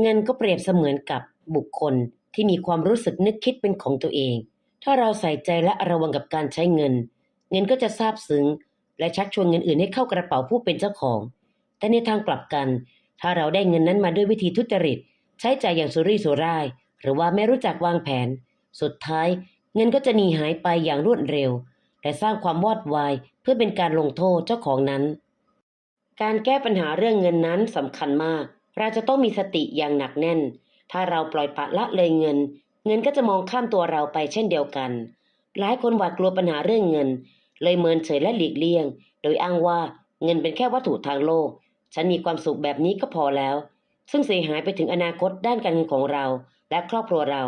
เงินก็เปรียบเสมือนกับบุคคลที่มีความรู้สึกนึกคิดเป็นของตัวเอง ถ้าเราใส่ใจและระวังกับการใช้เงิน เงินก็จะซาบซึ้ง และชักชวนเงินอื่นให้เข้ากระเป๋าผู้เป็นเจ้าของ แต่ในทางกลับกัน ถ้าเราได้เงินนั้นมาด้วยวิธีทุจริต ใช้จ่ายอย่างสุรุ่สุร่าย หรือว่าไม่รู้จักวางแผน สุดท้ายเงินก็จะหนีหายไปอย่างรวดเร็ว และสร้างความวอดวายเพื่อเป็นการลงโทษเจ้าของนั้น การแก้ปัญหาเรื่องเงินนั้นสำคัญมาก เราจะต้องมีสติอย่างหนักแน่น ถ้าเราปล่อยปะละเลยเงิน เงินก็จะมองข้ามตัวเราไปเช่นเดียวกัน หลายคนหวาดกลัวปัญหาเรื่องเงิน เลยเมินเฉยและหลีกเลี่ยง โดยอ้างว่าเงินเป็นแค่วัตถุทางโลก ฉันมีความสุขแบบนี้ก็พอแล้ว ซึ่งเสียหายไปถึงอนาคตด้านการเงินของเราและครอบครัวเรา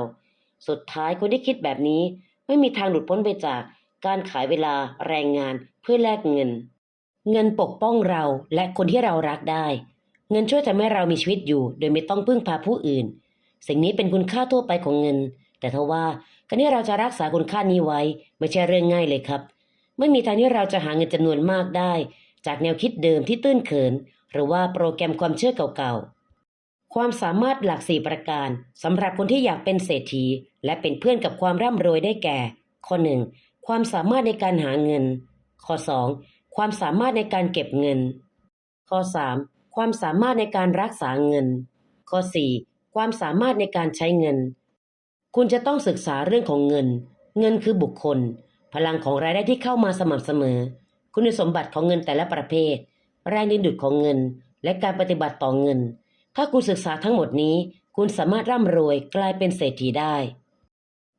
สุดท้ายคนที่คิดแบบนี้ ไม่มีทางหลุดพ้นไปจากการขายเวลาแรงงานเพื่อแลกเงิน เงินปกป้องเราและคนที่เรารักได้ เงินช่วยทำให้เรามีชีวิตอยู่ โดยไม่ต้องพึ่งพาผู้อื่น สิ่งนี้เป็นคุณค่าทั่วไปของเงิน แต่ทว่าการที่เราจะรักษาคุณค่านี้ไว้ ไม่ใช่เรื่องง่ายเลยครับ ไม่มีทางที่เราจะหาเงินจำนวนมากได้ จากแนวคิดเดิมที่ตื้นเขิน หรือว่าโปรแกรมความเชื่อเก่าๆ ความสามารถหลักสี่ประการสำหรับคนที่อยากเป็นเศรษฐี และเป็นเพื่อนกับความร่ำรวยได้แก่ ข้อหนึ่งความสามารถในการหาเงิน ข้อ 2. ความสามารถในการเก็บเงิน ข้อ 3. ความสามารถในการรักษาเงิน ข้อ 4. ความสามารถในการใช้เงิน คุณจะต้องศึกษาเรื่องของเงิน เงินคือบุคคล พลังของรายได้ที่เข้ามาสม่ำเสมอ คุณสมบัติของเงินแต่ละประเภท แรงดึงดูดของเงิน และการปฏิบัติต่อเงิน ถ้าคุณศึกษาทั้งหมดนี้ คุณสามารถร่ำรวยกลายเป็นเศรษฐีได้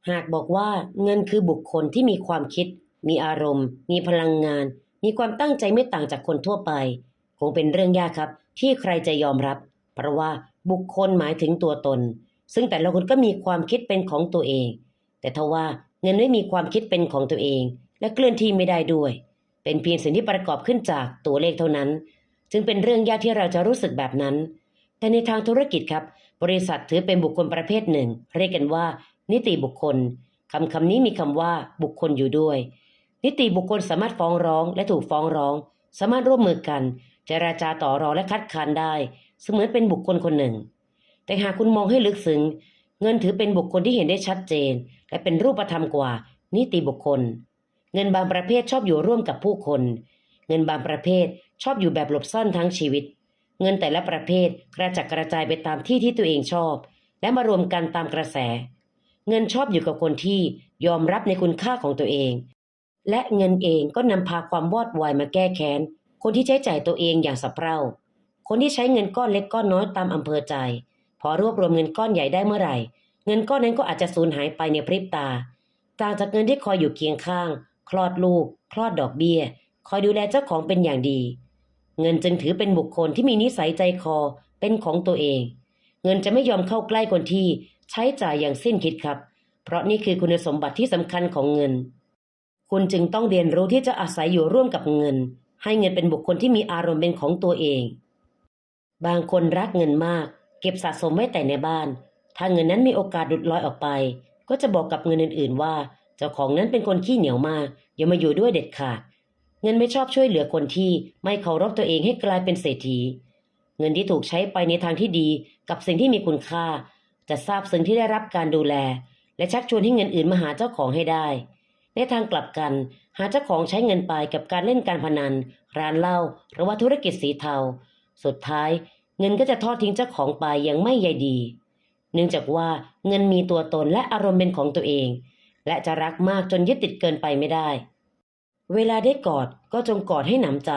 หากบอกว่าเงินคือบุคคลที่มีความคิด มีอารมณ์ มีพลังงาน มีความตั้งใจไม่ต่างจากคนทั่วไป คงเป็นเรื่องยากครับ ที่ใครจะยอมรับ เพราะว่าบุคคลหมายถึงตัวตน ซึ่งแต่ละคนก็มีความคิดเป็นของตัวเอง แต่ทว่าเงินไม่มีความคิดเป็นของตัวเอง และเคลื่อนที่ไม่ได้ด้วย เป็นเพียงสิ่งที่ประกอบขึ้นจากตัวเลขเท่านั้น จึงเป็นเรื่องยากที่เราจะรู้สึกแบบนั้น แต่ในทางธุรกิจครับ บริษัทถือเป็นบุคคลประเภทหนึ่ง เรียกกันว่า นิติบุคคลคำคำนี้มีคำว่าบุคคลอยู่ด้วย นิติบุคคลสามารถฟ้องร้องและถูกฟ้องร้อง สามารถร่วมมือกัน เจราจาต่อรองและคัดค้านได้ เสมือนเป็นบุคคลคนหนึ่ง แต่หากคุณมองให้ลึกซึ้งเงินถือเป็นบุคคลที่เห็นได้ชัดเจน และเป็นรูปธรรมกว่า นิติบุคคล เงินบางประเภทชอบอยู่ร่วมกับผู้คน เงินบางประเภทชอบอยู่แบบหลบซ่อนทั้งชีวิต เงินแต่ละประเภทกระจัดกระจายไปตามที่ที่ตัวเองชอบ และมารวมกันตามกระแส เงินชอบอยู่กับคนที่ยอมรับในคุณค่าของตัวเอง และเงินเองก็นำพาความวอดวายมาแก้แค้น คนที่ใช้จ่ายตัวเองอย่างสะเพร่า คนที่ใช้เงินก้อนเล็กก้อนน้อยตามอำเภอใจ พอรวบรวมเงินก้อนใหญ่ได้เมื่อไหร่ เงินก้อนนั้นก็อาจจะสูญหายไปในพริบตา ต่างจากเงินที่คอยอยู่เคียงข้าง คลอดลูก คลอดดอกเบี้ย คอยดูแลเจ้าของเป็นอย่างดี เงินจึงถือเป็นบุคคลที่มีนิสัยใจคอเป็นของตัวเอง เงินจะไม่ยอมเข้าใกล้คนที่ใช้จ่ายอย่างสิ้นคิดครับ เพราะนี่คือคุณสมบัติที่สำคัญของเงิน คุณจึงต้องเรียนรู้ที่จะอาศัยอยู่ร่วมกับเงิน ให้เงินเป็นบุคคลที่มีอารมณ์เป็นของตัวเอง บางคนรักเงินมาก เก็บสะสมไว้แต่ในบ้าน ถ้าเงินนั้นมีโอกาสหลุดลอยออกไป ก็จะบอกกับเงินอื่น ๆ ว่า เจ้าของนั้นเป็นคนขี้เหนียวมาก อย่ามาอยู่ด้วยเด็ดขาด เงินไม่ชอบช่วยเหลือคนที่ไม่เคารพตัวเองให้กลายเป็นเศรษฐี เงินที่ถูกใช้ไปในทางที่ดีกับสิ่งที่มีคุณค่า จะทราบซึ้งที่ได้รับการดูแล และชักชวนให้เงินอื่นมาหาเจ้าของให้ได้ ในทางกลับกัน หาเจ้าของใช้เงินไปกับการเล่นการพนัน ร้านเหล้าหรือว่าธุรกิจสีเทา สุดท้ายเงินก็จะทอดทิ้งเจ้าของไปอย่างไม่ใยดี เนื่องจากว่าเงินมีตัวตนและอารมณ์เป็นของตัวเอง และจะรักมากจนยึดติดเกินไปไม่ได้ เวลาได้กอดก็จงกอดให้หนำใจ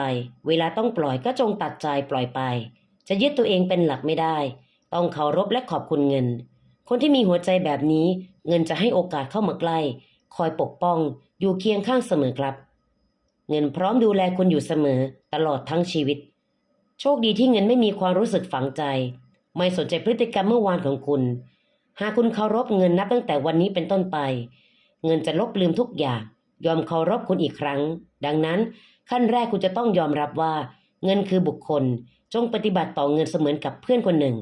เวลาต้องปล่อยก็จงตัดใจปล่อยไป จะยึดตัวเองเป็นหลักไม่ได้ ต้องเคารพและขอบคุณเงิน คนที่มีหัวใจแบบนี้ เงินจะให้โอกาสเข้ามาใกล้ คอยปกป้อง อยู่เคียงข้างเสมอครับ เงินพร้อมดูแลคุณอยู่เสมอตลอดทั้งชีวิต โชคดีที่เงินไม่มีความรู้สึกฝังใจ ไม่สนใจพฤติกรรมเมื่อวานของคุณ หากคุณเคารพเงินนับตั้งแต่วันนี้เป็นต้นไป เงินจะลบลืมทุกอย่าง ยอมเคารพคุณอีกครั้ง ดังนั้น ขั้นแรกคุณจะต้องยอมรับว่า เงินคือบุคคล จงปฏิบัติต่อเงินเสมือนกับเพื่อนคนหนึ่ง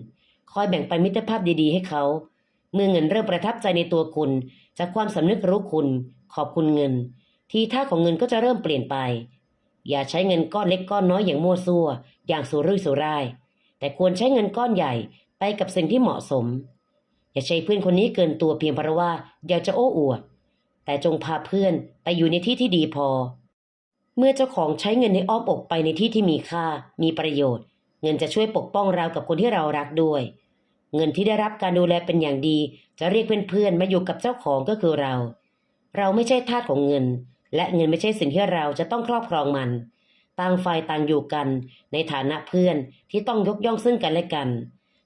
คอยแบ่งปันมิตรภาพดีๆ ให้เขาเมื่อเงินเริ่มประทับใจในตัวคุณ จากความสำนึกรู้คุณ ขอบคุณเงิน ทีท่าของเงินก็จะเริ่มเปลี่ยนไป อย่าใช้เงินก้อนเล็กก้อนน้อยอย่างมั่วซั่ว อย่างสุรุ่ยสุร่าย แต่ควรใช้เงินก้อนใหญ่ไปกับสิ่งที่เหมาะสม อย่าใช้เพื่อนคนนี้เกินตัวเพียงเพราะว่าอยากจะโอ้อวด แต่จงพาเพื่อนไปอยู่ในที่ที่ดีพอ เมื่อเจ้าของใช้เงินในอ้อมอกไปในที่ที่มีค่า มีประโยชน์ เงินจะช่วยปกป้องเรากับคนที่เรารักด้วย เงินที่ได้รับการดูแลเป็นอย่างดี จะเรียกเพื่อนๆมาอยู่กับเจ้าของก็คือเรา เราไม่ใช่ทาสของเงิน และเงินไม่ใช่สิ่งที่เราจะต้องครอบครองมัน ต่างฝ่ายต่างอยู่กัน ในฐานะเพื่อนที่ต้องยกย่องซึ่งกันและกัน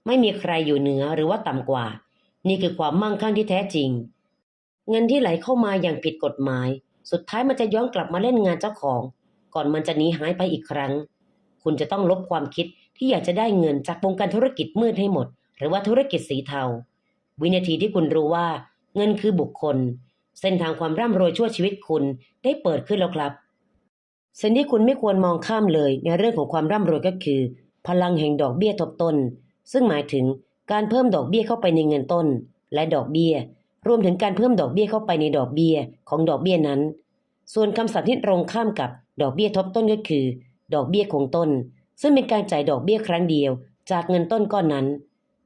ไม่มีใครอยู่เหนือหรือว่าต่ำกว่า นี่คือความมั่งคั่งที่แท้จริง เงินที่ไหลเข้ามาอย่างผิดกฎหมาย สุดท้ายมันจะย้อนกลับมาเล่นงานเจ้าของ ก่อนมันจะหนีหายไปอีกครั้ง คุณจะต้องลบความคิดที่อยากจะได้เงินจากวงการธุรกิจมืดให้หมด หรือว่าธุรกิจสีเทา วินาทีที่คุณรู้ว่า เงินคือบุคคล เส้นทางความร่ำรวยชั่วชีวิตคุณได้เปิดขึ้นแล้วครับ สิ่งที่คุณไม่ควรมองข้ามเลยในเรื่องของความร่ำรวยก็คือ พลังแห่งดอกเบี้ยทบต้น ซึ่งหมายถึงการเพิ่มดอกเบี้ยเข้าไปในเงินต้น และดอกเบี้ย รวมถึงการเพิ่มดอกเบี้ยเข้าไปในดอกเบี้ยของดอกเบี้ยนั้น ส่วนคำศัพท์ที่ตรงข้ามกับดอกเบี้ยทบต้นก็คือ ดอกเบี้ยคงต้น ซึ่งเป็นการจ่ายดอกเบี้ยครั้งเดียว จากเงินต้นก้อนนั้น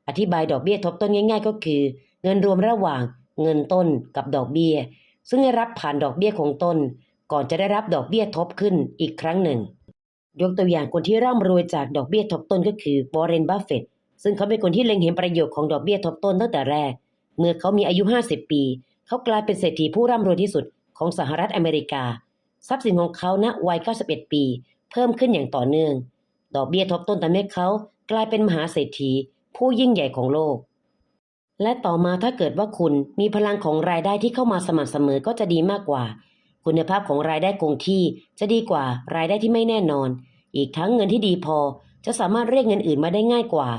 อธิบายดอกเบี้ยทบต้นง่าย ๆ ก็คือ เงินรวมระหว่างเงินต้นกับดอกเบี้ย ซึ่งได้รับผ่านดอกเบี้ยคงต้น ก่อนจะได้รับดอกเบี้ยทบขึ้นอีกครั้งหนึ่ง ยกตัวอย่างคนที่ร่ำรวยจากดอกเบี้ยทบต้นก็คือวอร์เรนบัฟเฟตซึ่งเขาเป็นคนที่เล็งเห็นประโยชน์ของดอกเบี้ยทบต้นตั้งแต่แรก เมื่อเขามีอายุ 50 ปี เขากลายเป็นเศรษฐีผู้ร่ำรวยที่สุดของสหรัฐอเมริกา ทรัพย์สินของเขาณวัย 91 ปี เพิ่มขึ้นอย่างต่อเนื่อง ดอกเบี้ยทบต้นทำให้เขากลายเป็นมหาเศรษฐี ผู้ยิ่งใหญ่ของโลก และต่อมาถ้าเกิดว่าคุณมีพลังของรายได้ที่เข้ามาสม่ำเสมอก็จะดีมากกว่า คุณภาพของรายได้คงที่จะดีกว่ารายได้ที่ไม่แน่นอน อีกทั้งเงินที่ดีพอจะสามารถเรียกเงินอื่นมาได้ง่ายกว่า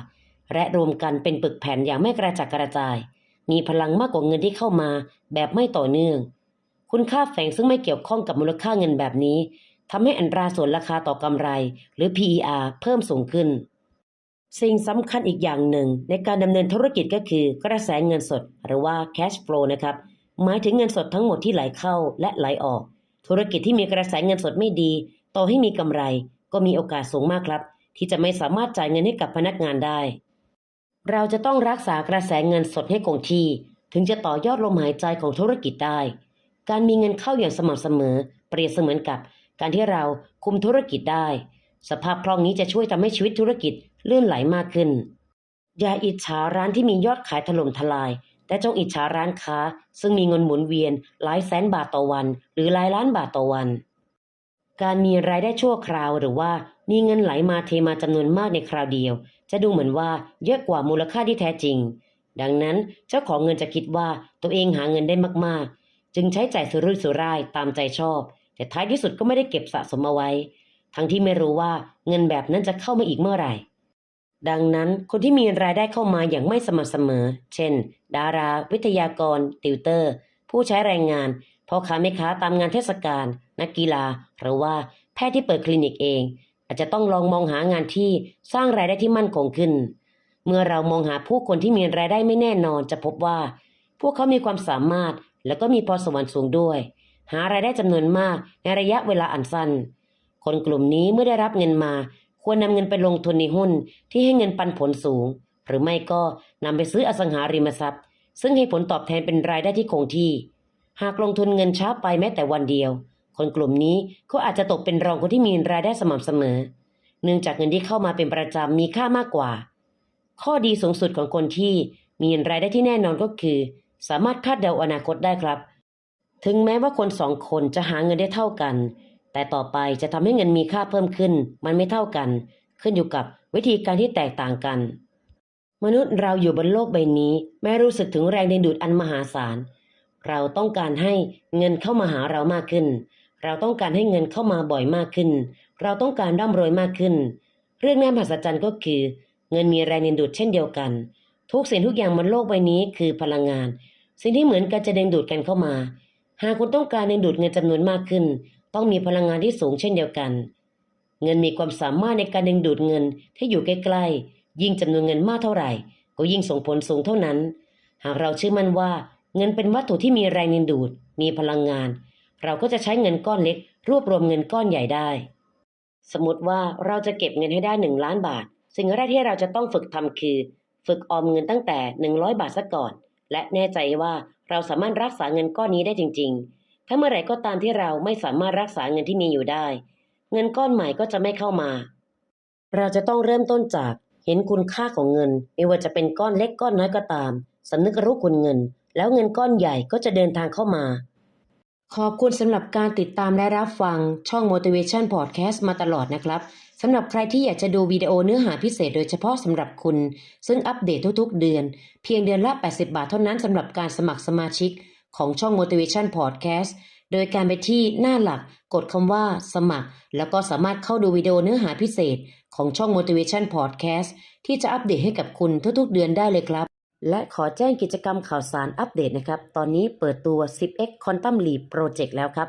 และรวมกันเป็นปึกแผ่นอย่างไม่กระจัดกระจาย มีพลังมากกว่าเงินที่เข้ามาแบบไม่ต่อเนื่อง คุณค่าแฝงซึ่งไม่เกี่ยวข้องกับมูลค่าเงินแบบนี้ทำให้อัตราส่วนราคาต่อกำไร หรือ PER เพิ่มสูงขึ้น สิ่งสำคัญอีกอย่างหนึ่งในการดำเนินธุรกิจก็คือกระแสเงินสด หรือว่า cash flow นะครับ หมายถึงเงินสดทั้งหมดที่ไหลเข้าและไหลออก ธุรกิจที่มีกระแสเงินสดไม่ดี ต่อให้มีกำไร ก็มีโอกาสสูงมากครับ ที่จะไม่สามารถจ่ายเงินให้กับพนักงานได้ เราจะต้องรักษากระแสเงินสดให้คงที่ ถึงจะต่อยอดลมหายใจของธุรกิจได้ การมีเงินเข้าอย่างสม่ำเสมอ เปรียบเสมือนกับ การที่เราคุมธุรกิจได้ สภาพคล่องนี้จะช่วยทำให้ชีวิตธุรกิจ ลื่อนไหลมากขึ้น อย่าอิจฉาร้านที่มียอดขายถล่มทลาย แต่จงอิจฉาร้านค้า ซึ่งมีเงินหมุนเวียนหลายแสนบาทต่อวัน หรือหลายล้านบาทต่อวัน การมีรายได้ชั่วคราวหรือว่ามีเงินไหลมาเทมาจำนวนมากในคราวเดียว จะดูเหมือนว่าเยอะกว่ามูลค่าที่แท้จริง ดังนั้นเจ้าของเงินจะคิดว่าตัวเองหาเงินได้มากๆ จึงใช้จ่ายสุรุ่ยสุร่ายตามใจชอบ แต่ท้ายที่สุดก็ไม่ได้เก็บสะสมเอาไว้ ทั้งที่ไม่รู้ว่าเงินแบบนั้นจะเข้ามาอีกเมื่อไหร่ ดังนั้นคนที่มีรายได้เข้ามาอย่างไม่สม่ำเสมอ เช่น ดารา วิทยากร ติวเตอร์ ผู้ใช้แรงงานพ่อค้าแม่ค้าตามงานเทศกาลนักกีฬา หรือว่าแพทย์ที่เปิดคลินิกเอง อาจจะต้องลองมองหางานที่สร้างรายได้ที่มั่นคงขึ้น เมื่อเรามองหาผู้คนที่มีรายได้ไม่แน่นอนจะพบว่า พวกเขามีความสามารถแล้วก็มีพรสวรรค์สูงด้วย หารายได้จำนวนมากในระยะเวลาอันสั้น คนกลุ่มนี้เมื่อได้รับเงินมา ควรนำเงินไปลงทุนในหุ้นที่ให้เงินปันผลสูง หรือไม่ก็นำไปซื้ออสังหาริมทรัพย์ ซึ่งให้ผลตอบแทนเป็นรายได้ที่คงที่ หากลงทุนเงินช้าไปแม้แต่วันเดียว คนกลุ่มนี้ก็อาจจะตกเป็นรองคนที่มีรายได้สม่ำเสมอ เนื่องจากเงินที่เข้ามาเป็นประจำมีค่ามากกว่า ข้อดีสูงสุดของคนที่มีรายได้ที่แน่นอนก็คือ สามารถคาดเดาอนาคตได้ครับ ถึงแม้ว่าคนสองคนจะหาเงินได้เท่ากัน แต่ต่อไปจะทำให้เงินมีค่าเพิ่มขึ้น มันไม่เท่ากัน ขึ้นอยู่กับวิธีการที่แตกต่างกัน มนุษย์เราอยู่บนโลกใบนี้แม้รู้สึกถึงแรงดึงดูดอันมหาศาล เราต้องการให้เงินเข้ามาหาเรามากขึ้น เราต้องการให้เงินเข้ามาบ่อยมากขึ้น เราต้องการร่ำรวยมากขึ้น เรื่องน่ามหัศจรรย์ก็คือ เงินมีแรงดึงดูดเช่นเดียวกัน ทุกสิ่งทุกอย่างบนโลกใบนี้คือพลังงาน สิ่งที่เหมือนกันจะดึงดูดกันเข้ามา หากคุณต้องการดึงดูดเงินจำนวนมากขึ้น ต้องมีพลังงานที่สูงเช่นเดียวกัน เงินมีความสามารถในการดึงดูดเงินที่อยู่ใกล้ๆ ยิ่งจำนวนเงินมากเท่าไหร่ ก็ยิ่งส่งผลสูงเท่านั้น หากเราเชื่อมั่นว่าเงินเป็นวัตถุที่มีแรงดึงดูด มีพลังงาน เราก็จะใช้เงินก้อนเล็ก รวบรวมเงินก้อนใหญ่ได้ สมมติว่าเราจะเก็บเงินให้ได้หนึ่งล้านบาท สิ่งแรกที่เราจะต้องฝึกทำคือ ฝึกออมเงินตั้งแต่ 100 บาทซะก่อน และแน่ใจว่าเราสามารถรักษาเงินก้อนนี้ได้จริง ๆ ถ้าเมื่อไหร่ก็ตามที่เราไม่สามารถรักษาเงินที่มีอยู่ได้ เงินก้อนใหม่ก็จะไม่เข้ามา เราจะต้องเริ่มต้นจากเห็นคุณค่าของเงิน ไม่ว่าจะเป็นก้อนเล็กก้อนน้อยก็ตามสำนึกรู้คุณเงิน แล้วเงินก้อนใหญ่ก็จะเดินทางเข้ามา ขอบคุณสำหรับการติดตามและรับฟังช่อง Motivation Podcast มาตลอดนะครับสำหรับใครที่อยากจะดูวิดีโอเนื้อหาพิเศษโดยเฉพาะสำหรับคุณ ซึ่งอัปเดตทุกๆ เดือน เพียงเดือนละ 80 บาทเท่านั้นสำหรับการสมัครสมาชิก ของช่อง Motivation Podcast โดยการไปที่หน้าหลักกดคำว่าสมัคร แล้วก็สามารถเข้าดูวิดีโอเนื้อหาพิเศษของช่อง Motivation Podcast ที่จะอัปเดตให้กับคุณทุกๆเดือนได้เลยครับ และขอแจ้งกิจกรรมข่าวสารอัปเดตนะครับ ตอนนี้เปิดตัว 10x Quantum Leap Project แล้วครับ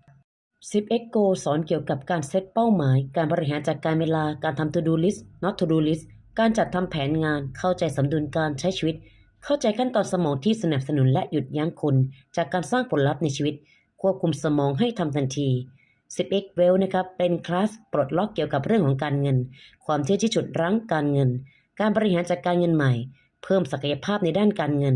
10x Go สอนเกี่ยวกับการเซตเป้าหมาย การบริหารจัดการเวลา การทำ to do list not to do list การจัดทำแผนงาน เข้าใจสมดุลการใช้ชีวิต เข้าใจขั้นตอนสมองที่สนับสนุนและหยุดยั้งคุณ จากการสร้างผลลัพธ์ในชีวิต ควบคุมสมองให้ทำทันที 10x Well นะครับ เป็นคลาสปลดล็อกเกี่ยวกับเรื่องของการเงิน ความเชื่อที่ฉุดรั้งการเงิน การบริหารจัดการเงินใหม่ เพิ่มศักยภาพในด้านการเงิน